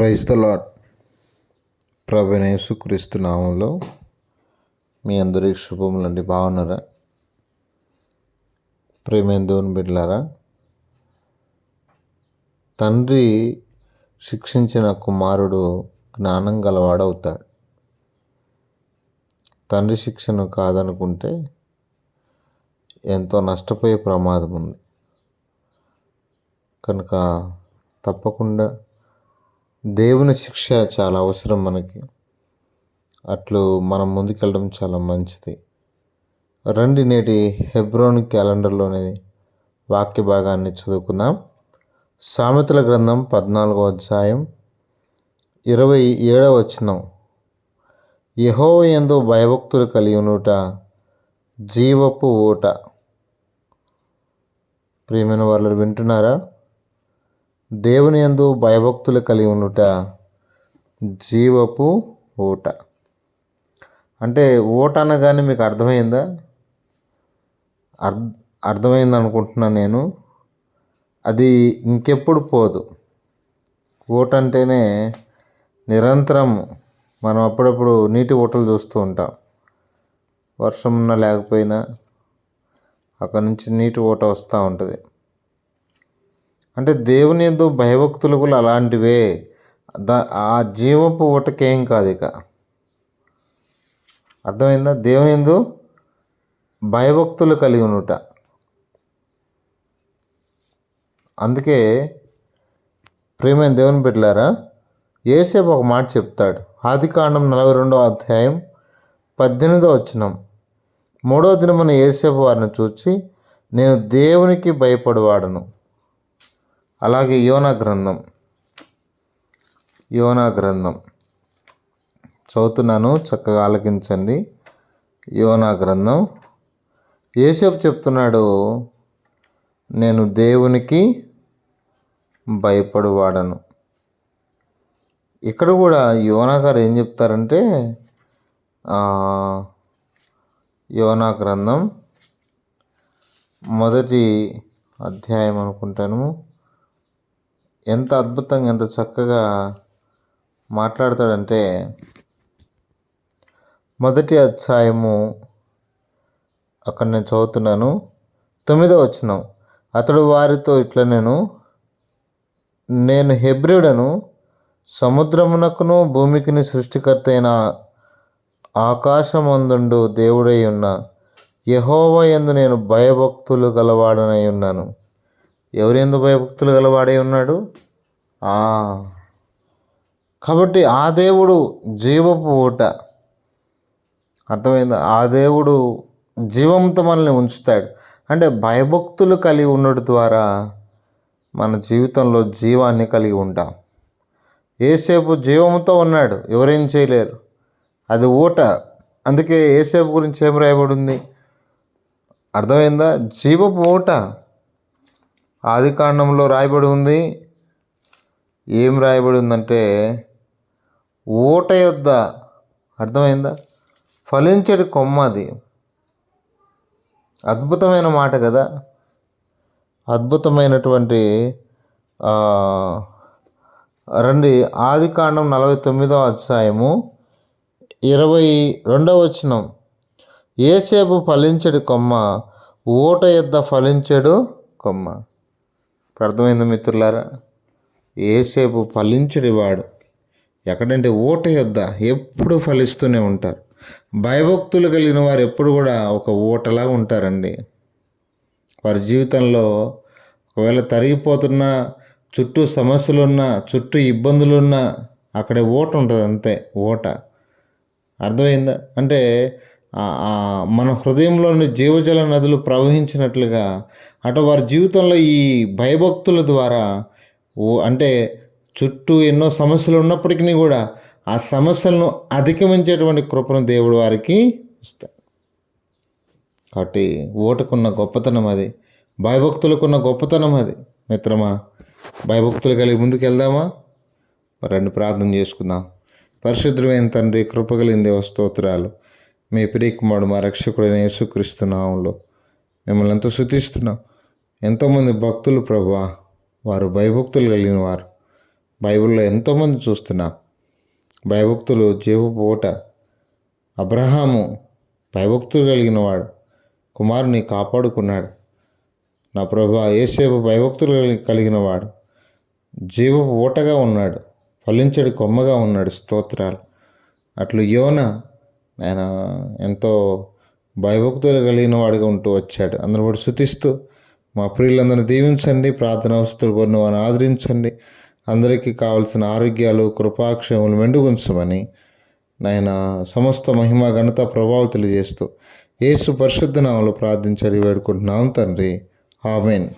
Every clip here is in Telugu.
ప్రైజ్ ద లాడ్ ప్రభనేసు క్రీస్తు నామంలో మీ అందరికి శుభములండి బాగున్నారా? ప్రేమేందోని బిడ్డలారా? తండ్రి శిక్షించిన కుమారుడు జ్ఞానం గలవాడవుతాడు తండ్రి శిక్షను కాదనుకుంటే ఎంతో నష్టపోయే ప్రమాదం ఉంది. కనుక తప్పకుండా దేవుని శిక్ష చాలా అవసరం మనకి. అట్లు మనం ముందుకెళ్ళడం చాలా మంచిది. రండి నేటి హెబ్రోన్ క్యాలెండర్లోని వాక్య భాగాన్ని చదువుకుందాం. సామెతల గ్రంథం పద్నాలుగో అధ్యాయం ఇరవై ఏడవ వచనం. యహో ఎందు భయభక్తులు కలిగి ఉండుట జీవపు ఊట. ప్రియమైన వాళ్ళు వింటున్నారా? దేవుని యందు భయభక్తులు కలిగి ఉండుట జీవపు ఊట. అంటే ఓట అనగానే మీకు అర్థమైందా? అర్థ అర్థమైంది అనుకుంటున్నాను నేను. అది ఇంకెప్పుడు పోదు. ఓట అంటేనే నిరంతరం మనం అప్పుడప్పుడు నీటి ఊటలు చూస్తూ ఉంటాం. వర్షం ఉన్నా లేకపోయినా అక్కడ నుంచి నీటి ఊట వస్తూ ఉంటుంది. అంటే దేవుని ఎందు భయభక్తులు కూడా అలాంటివే. దా ఆ జీవపు ఊటకేం కాదు ఇక. అర్థమైందా? దేవుని ఎందు భయభక్తులు కలిగి ఉన్నట అందుకే ప్రేమైన దేవుని పెట్టారా ఏసేపు ఒక మాట చెప్తాడు. ఆది కాండం నలభై రెండవ అధ్యాయం పద్దెనిమిదో వచ్చినం మూడో దినమున ఏసేపు వారిని చూచి నేను దేవునికి భయపడవాడను. అలాగే యోనా గ్రంథం. యోనా గ్రంథం. చదువుతున్నాను చక్కగా ఆలకించండి. యోనా గ్రంథం. ఏసేపు చెప్తున్నాడు నేను దేవునికి భయపడువాడను. ఇక్కడ కూడా యోనా గారు ఏం చెప్తారంటే యోనా గ్రంథం మొదటి అధ్యాయం అనుకుంటాను. ఎంత అద్భుతంగా ఎంత చక్కగా మాట్లాడతాడంటే మొదటి అధ్యాయము అక్కడ నేను చదువుతున్నాను. తొమ్మిదో వచ్చినం అతడు వారితో ఇట్లా నేను నేను హెబ్రిడను సముద్రమునకును భూమికిని సృష్టికర్త అయిన ఆకాశమందుండు దేవుడై ఉన్న యహోవ ఎందు నేను భయభక్తులు గలవాడనై ఉన్నాను. ఎవరెందు భయభక్తులు గలవాడై ఉన్నాడు? కాబట్టి ఆ దేవుడు జీవపు ఊట. అర్థమైందా? ఆ దేవుడు జీవంతో మనల్ని ఉంచుతాడు. అంటే భయభక్తులు కలిగి ఉండడం ద్వారా మన జీవితంలో జీవాన్ని కలిగి ఉంటాం. ఏసేపు జీవంతో ఉన్నాడు. ఎవరేం చేయలేరు. అది ఊట. అందుకే ఏసేపు గురించి ఏం రాయబడింది? అర్థమైందా? జీవపు ఊట. ఆది కాండంలో రాయబడి ఉంది. ఏం రాయబడి ఉందంటే ఊట యొద్ద అర్థమైందా? ఫలించడి కొమ్మ అది. అద్భుతమైన మాట కదా. అద్భుతమైనటువంటి రండి ఆది కాండం నలభై తొమ్మిదవ అధ్యాయము ఇరవై రెండవ వచనం. ఏసేపు ఫలించడి కొమ్మ ఓట యొద్ద ఫలించడు కొమ్మ. అర్థమైంది మిత్రులారా? ఏసేపు ఫలించడి వాడు ఎక్కడంటే ఓట యొద్ద ఎప్పుడు ఫలిస్తూనే ఉంటారు. భయభక్తులు కలిగిన వారు ఎప్పుడు కూడా ఒక ఓటలా ఉంటారండి. వారి జీవితంలో ఒకవేళ తరిగిపోతున్న చుట్టూ సమస్యలున్నా చుట్టూ ఇబ్బందులున్నా అక్కడే ఓట ఉంటుంది అంతే ఓట. అర్థమైందా? అంటే మన హృదయంలోని జీవజల నదులు ప్రవహించినట్లుగా అటు వారి జీవితంలో ఈ భయభక్తుల ద్వారా ఓ అంటే చుట్టూ ఎన్నో సమస్యలు ఉన్నప్పటికీ కూడా ఆ సమస్యలను అధిగమించేటువంటి కృపను దేవుడు వారికి ఇస్తాడు. కాబట్టి ఓటుకున్న గొప్పతనం అది. భయభక్తులకున్న గొప్పతనం అది. మిత్రమా భయభక్తులు కలిగి ముందుకు వెళ్దామా? రెండు ప్రార్థన చేసుకుందాం. పరిశుద్ధమైన తండ్రి కృపగలిందే స్తోత్రాలు. మీ ప్రియకుమారుడు మా రక్షకుడైన యేసుక్రీస్తు నామంలో మిమ్మల్ని ఎంతో శుతిస్తున్నాం ఎంతోమంది భక్తులు ప్రభా వారు భయభక్తులు కలిగిన వారు. బైబిల్లో ఎంతోమంది చూస్తున్నాం. భయభక్తులు జీవ పూట. అబ్రహాము భయభక్తులు కలిగిన వాడు. కుమారుని కాపాడుకున్నాడు. నా ప్రభా ఏసేపు భయభక్తులు కలిగి- కలిగిన వాడు. జీవపు ఊటగా ఉన్నాడు. ఫలించడు కొమ్మగా ఉన్నాడు. స్తోత్రాలు. అట్లు యోన ఆయన ఎంతో భయభక్తులు కలిగిన వాడిగా ఉంటూ వచ్చాడు. అందరూ కూడా శుతిస్తూ మా ప్రియులందరిని దీవించండి ప్రార్థన అవసరం కొన్ని వారిని ఆదరించండి అందరికీ కావలసిన ఆరోగ్యాలు కృపాక్షేములు మెండుగుంచమని నాయన సమస్త మహిమ ఘనత ప్రభావం తెలియజేస్తూ యేసు పరిశుద్ధ నామలు ప్రార్థించడి వేడుకుంటున్నాం తండ్రి. ఆమెన్.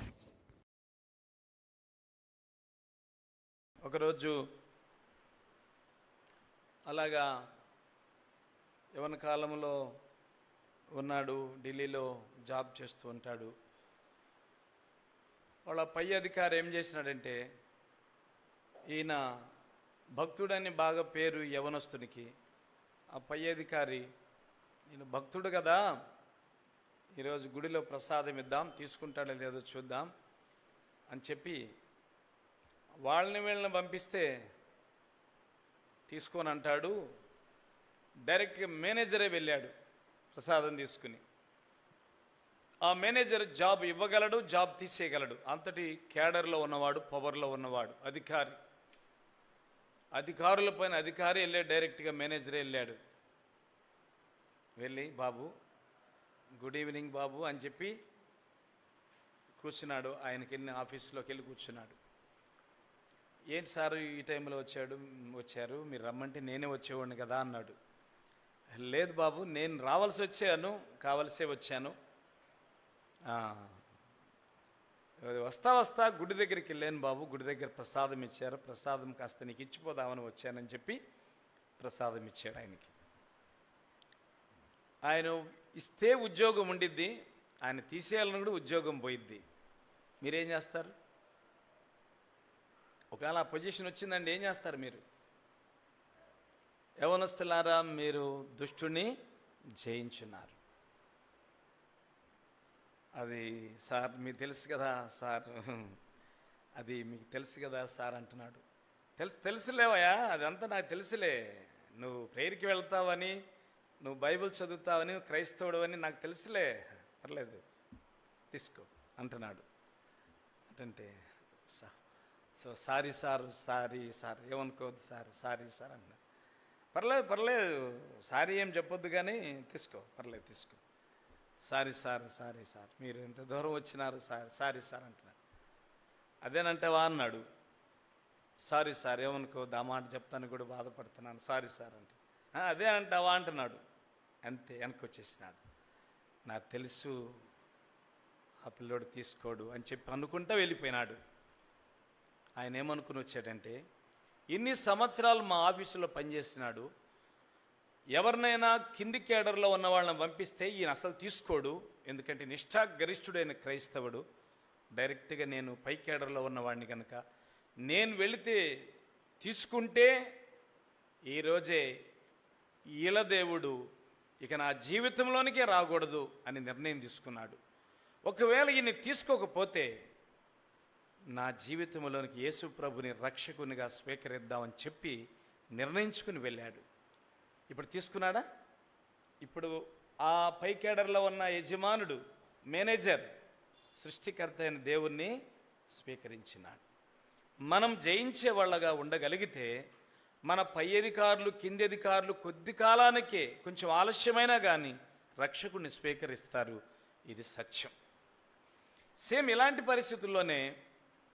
ఒకరోజు అలాగా యవన కాలంలో ఉన్నాడు ఢిల్లీలో జాబ్ చేస్తూ ఉంటాడు. వాళ్ళ పై అధికారి ఏం చేసినాడంటే ఈయన భక్తుడని బాగా పేరు యవనస్తునికి. ఆ పై అధికారి ఈయన భక్తుడు కదా ఈరోజు గుడిలో ప్రసాదం ఇద్దాం తీసుకుంటాడో లేదో చూద్దాం అని చెప్పి వాళ్ళని వీళ్ళని పంపిస్తే తీసుకొని అంటాడు డైరెక్ట్గా మేనేజరే వెళ్ళాడు ప్రసాదం తీసుకుని. ఆ మేనేజర్ జాబ్ ఇవ్వగలడు జాబ్ తీసేయగలడు. అంతటి క్యాడర్లో ఉన్నవాడు పవర్లో ఉన్నవాడు అధికారి. అధికారుల పైన అధికారి వెళ్ళాడు డైరెక్ట్గా మేనేజరే వెళ్ళాడు. వెళ్ళి బాబు గుడ్ ఈవినింగ్ బాబు అని చెప్పి కూర్చున్నాడు. ఆయనకి వెళ్ళిన ఆఫీస్లోకి వెళ్ళి కూర్చున్నాడు. ఏంటి సార్ ఈ టైంలో వచ్చాడు? వచ్చారు? మీరు రమ్మంటే నేనే వచ్చేవాడిని కదా అన్నాడు. లేదు బాబు నేను రావాల్సి వచ్చాను కావలసే వచ్చాను. వస్తా వస్తా గుడి దగ్గరికి వెళ్ళాను బాబు గుడి దగ్గర ప్రసాదం ఇచ్చారు. ప్రసాదం కాస్త నీకు ఇచ్చిపోదామని వచ్చానని చెప్పి ప్రసాదం ఇచ్చాడు ఆయనకి. ఆయన ఇస్తే ఉద్యోగం ఉండిద్ది ఆయన తీసేయాలని కూడా ఉద్యోగం పోయిద్ది. మీరేం చేస్తారు? ఒకవేళ ఆ పొజిషన్ వచ్చిందండి ఏం చేస్తారు మీరు? యవనస్తులారా మీరు దుష్టుని జయించున్నారు. అది సార్ మీకు తెలుసు కదా సార్. అది మీకు తెలుసు కదా సార్ అంటున్నాడు. తెలుసు తెలుసులేవయా అదంతా నాకు తెలుసులే. నువ్వు ప్రేయర్కి వెళ్తావని నువ్వు బైబిల్ చదువుతావని క్రైస్తవుడు అని నాకు తెలుసులే. పర్లేదు తీసుకో అంటున్నాడు. అంటే so sorry sir sorry sir ఏమనుకోవద్దు సార్ సారీ సార్ అన్న పర్లేదు పర్లేదు. సారీ ఏం చెప్పొద్దు కానీ తీసుకో పర్లేదు తీసుకో. Sorry sir sorry sir. మీరు ఇంత దూరం వచ్చినారు సార్. సారీ సార్ అంటున్నాడు అదేనంటావా అన్నాడు. Sorry sir. ఏమనుకో ఆ మాట చెప్తాను కూడా బాధపడుతున్నాను. సారీ సార్ అంటే. అదే అంటావా అంటున్నాడు. అంతే వెనక్కి వచ్చేసినాడు. నాకు తెలుసు ఆ పిల్లోడు తీసుకోడు అని చెప్పి అనుకుంటా వెళ్ళిపోయినాడు. ఆయన ఏమనుకుని వచ్చాడంటే ఇన్ని సంవత్సరాలు మా ఆఫీసులో పనిచేసినాడు ఎవరినైనా కింది కేడర్లో ఉన్న వాళ్ళని పంపిస్తే ఈయన అసలు తీసుకోడు. ఎందుకంటే నిష్ఠాగరిష్ఠుడైన క్రైస్తవుడు. డైరెక్ట్గా నేను పై కేడర్లో ఉన్నవాడిని కనుక నేను వెళితే తీసుకుంటే ఈరోజే ఈలదేవుడు ఇక నా జీవితంలోనికే రాకూడదు అని నిర్ణయం తీసుకున్నాడు. ఒకవేళ ఈయన్ని తీసుకోకపోతే నా జీవితంలోనికి యేసు ప్రభుని రక్షకునిగా స్వీకరిద్దామని చెప్పి నిర్ణయించుకుని వెళ్ళాడు. ఇప్పుడు తీసుకున్నాడా? ఇప్పుడు ఆ పై కేడర్లో ఉన్న యజమానుడు మేనేజర్ సృష్టికర్త అయిన దేవుణ్ణి స్వీకరించినాడు. మనం జయించే వాళ్ళగా ఉండగలిగితే మన పై అధికారులు కింది అధికారులు కొద్ది కాలానికే కొంచెం ఆలస్యమైనా కానీ రక్షకుడిని స్వీకరిస్తారు. ఇది సత్యం. సేమ్ ఇలాంటి పరిస్థితుల్లోనే